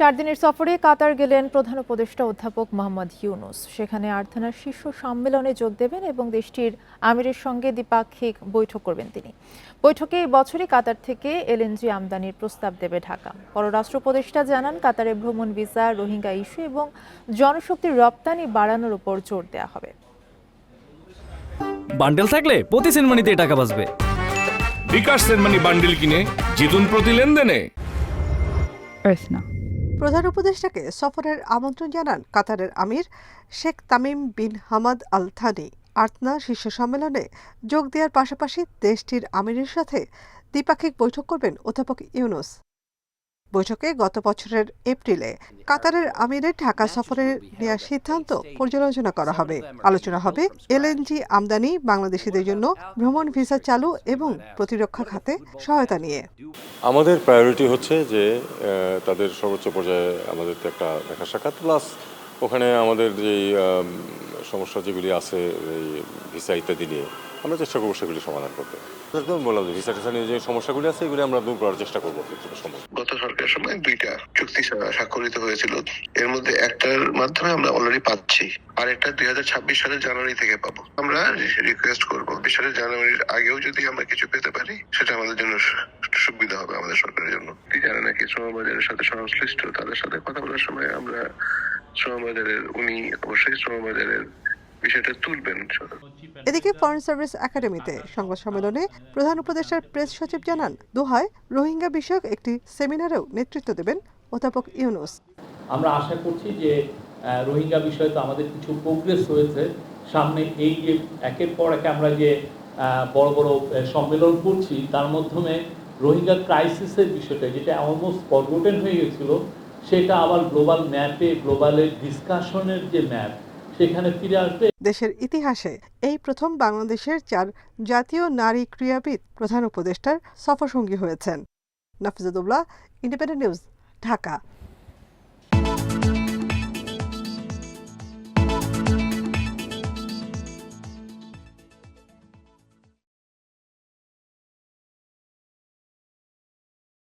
চার দিনের সফরে কাতার গেলেন প্রধান উপদেষ্টা অধ্যাপক মোহাম্মদ ইউনুস। সেখানে আর্থানার শীর্ষ সম্মেলনে যোগ দেবেন এবং দেশটির আমিরের সঙ্গে দ্বিপাক্ষিক বৈঠক করবেন তিনি। বৈঠকে এই বছরই কাতার থেকে এলএনজি আমদানির প্রস্তাব দেবে ঢাকা। পররাষ্ট্র উপদেষ্টা জানান কাতারে ভ্রমণ ভিসা রোহিঙ্গা ইস্যু এবং জনশক্তির রপ্তানি বাড়ানোর উপর জোর দেওয়া হবে। বান্ডেল থাকলে প্রতি সেনমানিতে টাকা বাঁচবে। বিকাশ সেনমানি বান্ডিল কিনে জিতুন প্রতি লেনদেনে। Now. প্রধান উপদেষ্টাকে সফরের আমন্ত্রণ জানান কাতারের আমির Sheikh Tamim bin Hamad Al Thani আর্তনা শীর্ষ সম্মেলনে যোগ দেওয়ার পাশাপাশি দেশটির আমিরের সাথে দ্বিপাক্ষিক বৈঠক করবেন অধ্যাপক ইউনুস। বৈঠকে গত বছরের এপ্রিলে কাতারের আমিরের ঢাকা সফরে নেওয়ার সিদ্ধান্ত পর্যালোচনা করা হবে। আলোচনা হবে এলএনজি আমদানি বাংলাদেশিদের জন্য ভ্রমণ ভিসা চালু এবং প্রতিরক্ষা খাতে সহায়তা নিয়ে। আমাদের প্রায়োরিটি হচ্ছে যে তাদের সর্বোচ্চ পর্যায়ে আমাদের একটা দেখা সাক্ষাৎ প্লাস ওখানে আমাদের আম, সমস্যা যেগুলি আছে এই ভিসা ইত্যাদি নিয়ে। আমরা চেষ্টা করব সেগুলি সমাধান করতে। বললাম যে ভিসা টিসা নিয়ে যে সমস্যাগুলি আছে, এগুলি আমরা দূর করার চেষ্টা করব গত সরকারের সময় দুইটা চুক্তি স্বাক্ষরিত হয়েছিল। এর মধ্যে একটার মাধ্যমে আমরা অলরেডি পাচ্ছি, আর একটা দুই হাজার ছাব্বিশ সালের জানুয়ারি থেকে পাবো। আমরা রিকোয়েস্ট করব বিশ সালের জানুয়ারির আগেও যদি আমরা কিছু পেতে পারি, সেটা আমাদের জন্য সুবিধা হবে আমাদের সরকারের জন্য। যারা নাকি শ্রমবাজারের সাথে সংশ্লিষ্ট তাদের সাথে কথা বলার সময় আমরা শ্রমবাজারের উনি অবশ্যই শ্রমবাজারের বিষয়টা তুলবেন এদিকে ফরেন সার্ভিস একাডেমিতে সংবাদ সম্মেলনে প্রধান উপদেষ্টার প্রেস সচিব জানান দোহায় রোহিঙ্গা বিষয়ক একটি সেমিনারেও নেতৃত্ব দেবেন অধ্যাপক ইউনুস। আমরা আশা করছি যে রোহিঙ্গা বিষয়ে তো আমাদের কিছু প্রোগ্রেস হয়েছে। সামনে এই যে একের পর এক আমরা যে আহ, বড় বড় সম্মেলন করছি তার মাধ্যমে রোহিঙ্গা ক্রাইসিসের বিষয়টা যেটা অলমোস্ট ফরগোটেন হয়ে গেছিল সেটা আবার গ্লোবাল ম্যাপে গ্লোবালের ডিসকাশনের যে ম্যাপ সেখানে ফিরে আসবে। দেশের ইতিহাসে এই প্রথম বাংলাদেশের চার জাতীয় নারী ক্রীড়াবিদ প্রধান উপদেষ্টার সফরসঙ্গী হয়েছেন। Nafizadullah Independent News Dhaka.